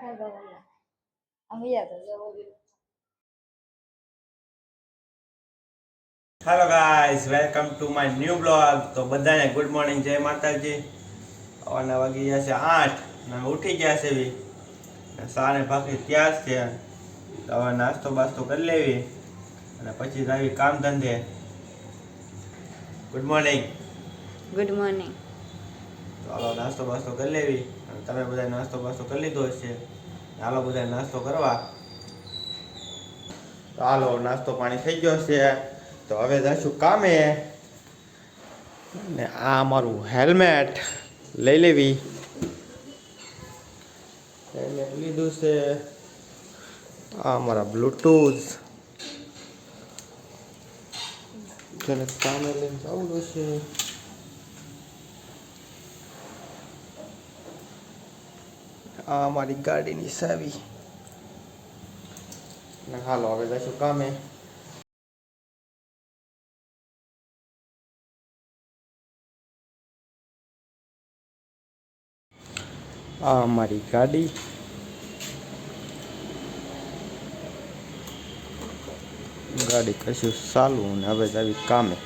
Agora, amanhã, eu vou ver. Hello guys welcome to my new blog તો બધાને good morning જય માતાજી. હવાના વાગી ગયા છે આઠ ને અમે ઉઠી ગયા છે બી ને સાને ભાખરી ત્યાર છે. તો હવે નાસ્તો બાસ્તો કરી લેવી. અને પછી જાવી કામ ધંધે. ગુડ મોર્નિંગ ગુડ મોર્નિંગ તો હાલો નાસ્તો બાસ્તો કરી લેવી. અને તમે બધા નાસ્તો બાસ્તો કરી લીધો હશે. હાલો બધા નાસ્તો કરવા. તો હાલો, નાસ્તો પાણી થઈ ગયો છે. તો હવે જશું કામે. ને આ અમારું હેલ્મેટ લઈ લેવી. હેલ્મેટ લીધું છે. આ અમારા બ્લૂટૂથ. જેને કામે લઈને જવું છે આ અમારી ગાડીની સાવી હાલો, હવે જઈશું કામે. આ અમારી ગાડી. ગાડી કશું ચાલુ ને હવે જાવી કામે.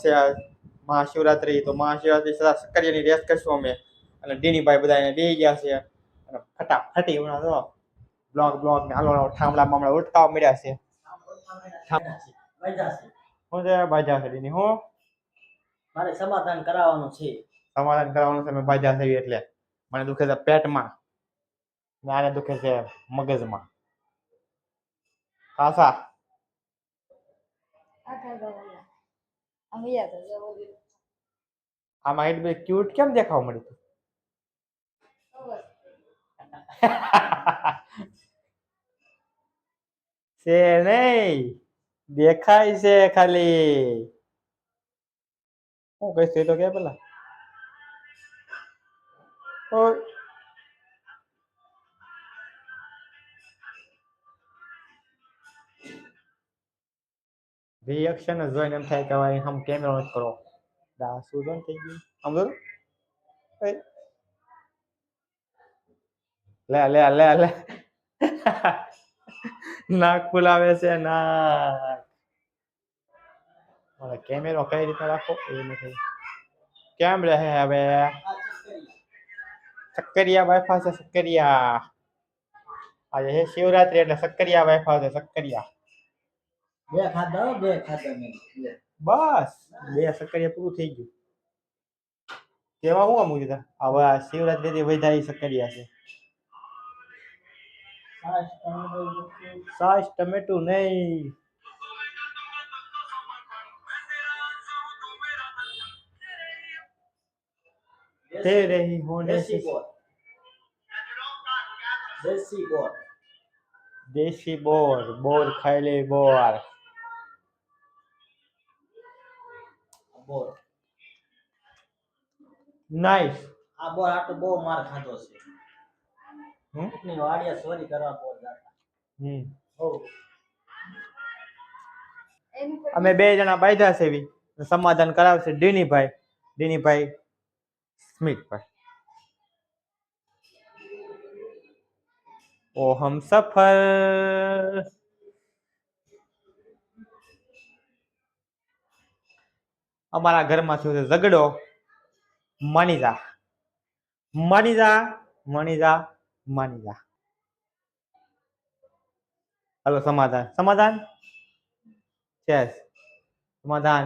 છે આ મહાશિવરાત્રી તો મહાશિવરાત્રી સદા સક્કરિયાની રેસ કરશું અમે. અને ડીનીભાઈ બધા એને બેહી ગયા છે. અને ફટાફટી હમણાં તો બ્લોક બ્લોક ને હાલો હાલો ઠામલા મામલા ઉઠતા મળ્યા છે. હું છે બાજા છે ડીની હું? મારે સમાધાન કરાવવાનું છે. સમાધાન કરાવવાનું છે મેં બાજા થઈ એટલે. મને દુખે છે પેટમાં. ને આને દુખે છે મગજમાં. કાસા Agora, amanhã, eu vou ver. આમાં હાઈટ બે ક્યુટ કેમ દેખાવ મળી તું છે નહીં દેખાય છે ખાલી હું કહીશ એ તો કે પેલા ઓય. રિએક્શન જ જોઈને એમ થાય કે હવે આમ કેમેરો નથી કરો. દા શું થઈ ગયું? આમ લે લે લે લે. નાક ફુલાવે છે, નાક. હવે કેમેરો કઈ રીતે રાખો? એ નથી. કેમ રહે હવે? સક્કરિયા વાઈફા છે, સક્કરિયા. આજે શિવરાત્રી, એટલે સક્કરિયા વાઈફા છે, સક્કરિયા. બે ખાધા બે ખાધા બસ. બે સક્કરિયા પૂરું થઈ ગયું. કેવા હું અમુક દીધા હવે આ શિવરાત્રી થી વધારે સક્કરિયા છે. સાસ ટમેટું નહીં. તે રહી હોને દેશી બોર. બોર. દેશી બોર. બોર ખાઈ લે બોર. બોર. નાઈસ આ બોર આટલો બહુ માર ખાધો છે. હમ? એટલી વાડિયા ચોરી કરવા બોર જાતા. હમ. હો. અમે બે જણા બાયધા છે એવી. સમાધાન કરાવશે ડીનીભાઈ. ડીનીભાઈ સ્મિતભાઈ. ઓ હમ સફર. અમારા ઘરમાં થયો છે ઝઘડો. માની જા માની જા માની જા માની જા હાલો સમાધાન. સમાધાન? ચેસ સમાધાન.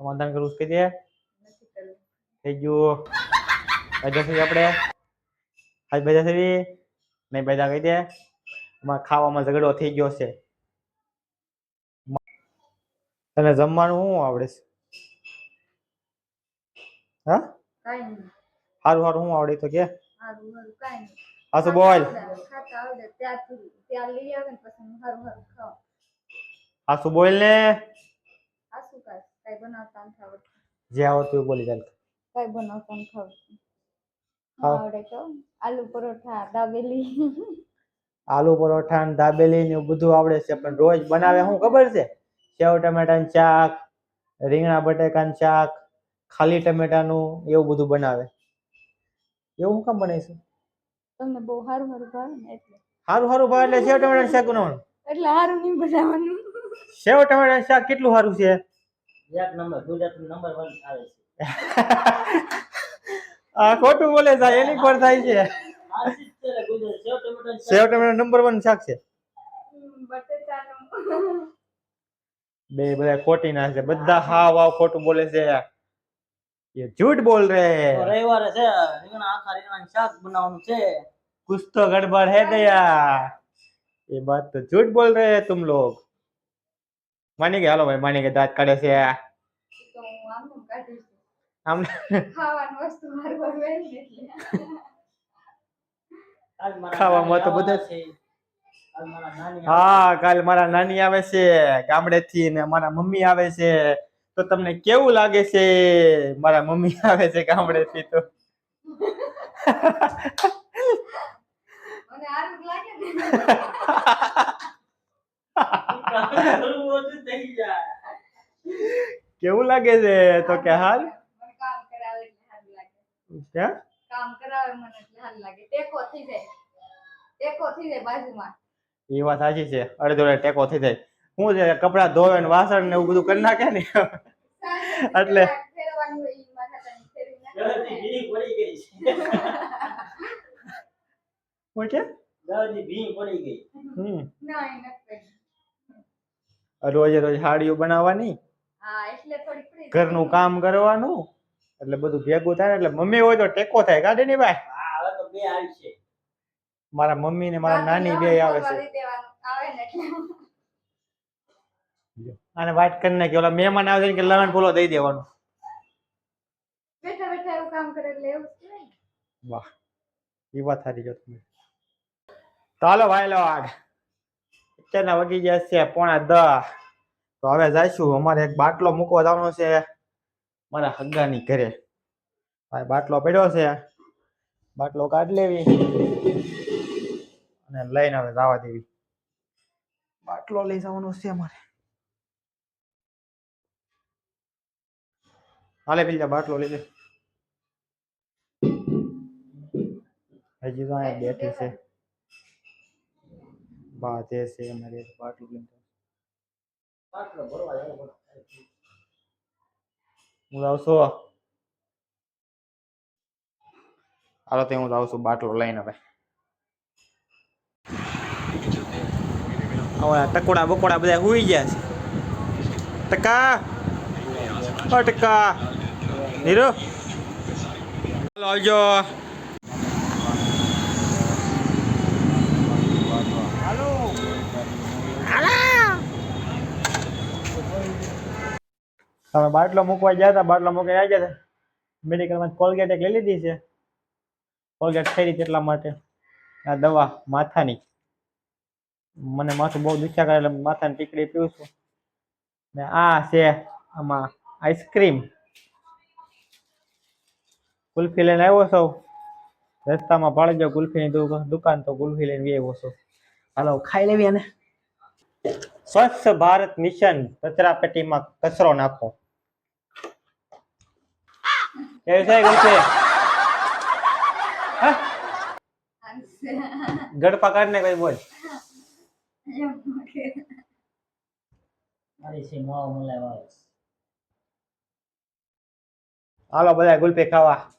સમાધાન કરવું છે કે થઈ ગયું. બાજા થઈ આપણે આજ થઈ નહીં બાજા કહી દે. અમારે ખાવામાં ઝઘડો થઈ ગયો છે. તને જમવાનું શું આવડે છે? હા? કાંઈ નહીં. સારું સારું શું આવડે તો કે. નહીં. હાસુ બોલ. હું હાસુ બોલ ને. શું જે આવડતું એ બોલી ચાલ. કઈ બનાવતા નથી આવડતું. આવડે કહો આલુ પરોઠા દાબેલી. આલુ પરોઠા ને દાબેલી ને બધું આવડે છે પણ રોજ બનાવે શું ખબર છે? સેવ ટમેટાનું શાક રીંગણા બટાકાનું શાક ખાલી ટમેટાનું એવું બધું બનાવે. એવું કામ બનાવીશું તમને બહુ સારું સારું ભાવે ને એટલે. સારું સારું ભાવે એટલે સેવ ટમેટાનું શાક બનાવવાનું? એટલે સારું નહીં બનાવવાનું. સેવ ટમેટાનું શાક કેટલું સારું છે? એક નંબર ગુજરાતનું નંબર વન આવે છે. આ ખોટું બોલે છે એની પર થાય છે. આ ચીજ છે રે ગુજરાત સેવ ટમેટાનું નંબર વન શાક છે. બટેટાનું. બે બધા ખોટી ના છે બધા હાવ હાવ ખોટું બોલે છે ये झूठ बोल रहे તો हैं રવિવારે છે રીંગણા આખા રીંગણાનું શાક બનાવવાનું છે कुछ तो गड़बड़ है दया ये बात तो झूठ बोल रहे हैं तुम लोग मानी के हालो भाई मानी के दांत काढे છે તો હું આમ તેમ કાઢી છું. આમ ખાવાની વસ્તુ મારું ઘર હોય ને એટલે આજ મારા ખાવામાં તો નાની બધા આવવાના છે. હા કાલ મારા નાની આવે છે ગામડેથી ને મારા મમ્મી આવે છે. તો તમને કેવું લાગે છે? મારા મમ્મી આવે છે ગામડેથી તો. કેવું લાગે છે? તો કે હાલ? કામ કરાવે મને હાલ લાગે. ટેકો થઈ જાય. ટેકો થઈ જાય બાજુમાં. એ વાત સાચી છે. અડધો ટેકો થઈ જાય. શું છે કપડા ધોવે ને વાસણ ને એવું બધું કરી નાખે ને. એટલે-. રોજે રોજ હાડીઓ બનાવવાની. હા એટલે થોડી ફ્રી ઘરનું કામ કરવાનું. એટલે બધું ભેગું થાય ને એટલે મમ્મી હોય તો ટેકો થાય. કાઢે ને ભાઈ? હવે તો બે આવી છે. મારા મમ્મી ને મારા નાની બે આવે છે અને વાત કરી નાખી. ઓલા મહેમાન આવે છે કે લવણ ફૂલો દઈ દેવાનું. બેઠા બેઠા એવું કામ કરે એટલે એવું. વાહ. એ વાત સારી જો તમે. તો હાલો ભાઈ લો આગ. અત્યારના વગી ગયા છે પોણા દસ. તો હવે જઈશું. અમારે એક બાટલો મૂકવા જવાનો છે મારા હગાની ઘરે. ભાઈ બાટલો પડ્યો છે. બાટલો કાઢ લેવી. અને લઈને હવે જવા દેવી. બાટલો લઈ જવાનો છે અમારે. હાલે બીજા બાટલો લઈ લે હજી તો અહીંયા બેઠી છે. બા જે છે અમારે બાટલું લઈને જાય હું જાઉં છું. હાલો તો હું જાઉં છું બાટલો લઈને હવે. હવે ટકોડા બકોડા બધા હુઈ ગયા છે ટકા ઓ ટકા નીરુ હાલો આવજો હાલો તમે બાટલો મૂકવા ગયા હતા બાટલો મૂકીને આવી ગયા હતા મેડિકલમાં કોલગેટ એક લઈ લીધી છે કોલગેટ થઈ રહી એટલા માટે આ દવા માથાની મને માથું બહુ દુખ્યા કરે એટલે માથાની ટીકડી પીવું છું. ને આ છે આમાં આઈસ્ક્રીમ. કુલ્ફી લઈને આવ્યો છો. રસ્તામાં ભાળી જાવ કુલ્ફીની દુકાન તો કુલ્ફી લઈને આવ્યો છો. હાલો ખાઈ લેવી અને સ્વચ્છ ભારત મિશન કચરા પેટીમાં કચરો નાખો. હાલશે. કાઢ ને કઈ બોલ એમ કે. મારી છે માવા મલાઈ વાળો. હાલો બધા ગુલ્ફી ખાવા.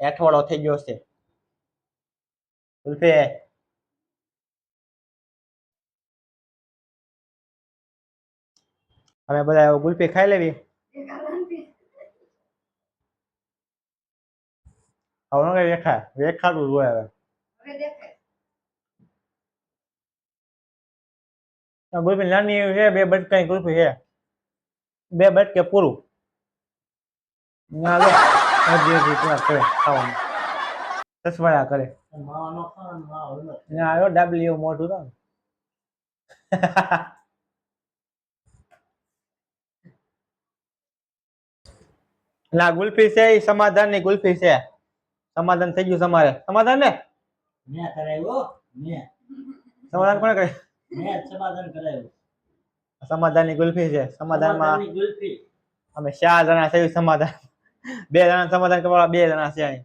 એઠવાડો થઈ ગયો છે. ગુલ્ફી. અમે બધા હવે ગુલ્ફી ખાઈ લેવી. હવે વેખા વેખાડું જોઈએ હવે. ગુલ્ફી નાની એવી છે બે બટકાની ગુલ્ફી છે. બે બટકે પૂરું. ના લો. હજી કરે ખાવાનું. ચસવાયા કરે. નો. ના આવ્યો ડાબલી એવું મોટું તો. ના ગુલ્ફી છે એ સમાધાનની ગુલ્ફી છે. સમાધાન થઈ ગયું તમારે સમાધાન ને? સમાધાન કોને કરે મેં સમાધાન કરાવ્યું સમાધાનની ગુલ્ફી છે. સમાધાનમાં ગુલ્ફી. અમે ચાર જણા થયું સમાધાન. બે જણા સમાધાન કરવા બે જણા છે અહીં.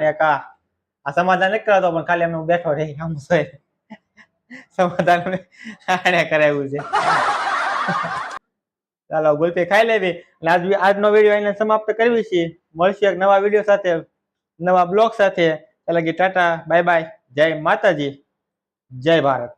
ને એક. આ સમાધાન નથી કરાતો પણ ખાલી અમે બેઠો રહી. આમ સોય સમાધાન આને કરાવ્યું છે. ચાલો ગુલ્ફી ખાઈ લેવી. અને આજ આજનો વીડિયો એને સમાપ્ત કરવી છે મળશે એક નવા વીડિયો સાથે નવા બ્લોગ સાથે. એટલે કે ટાટા બાય બાય. જય માતાજી. જય ભારત.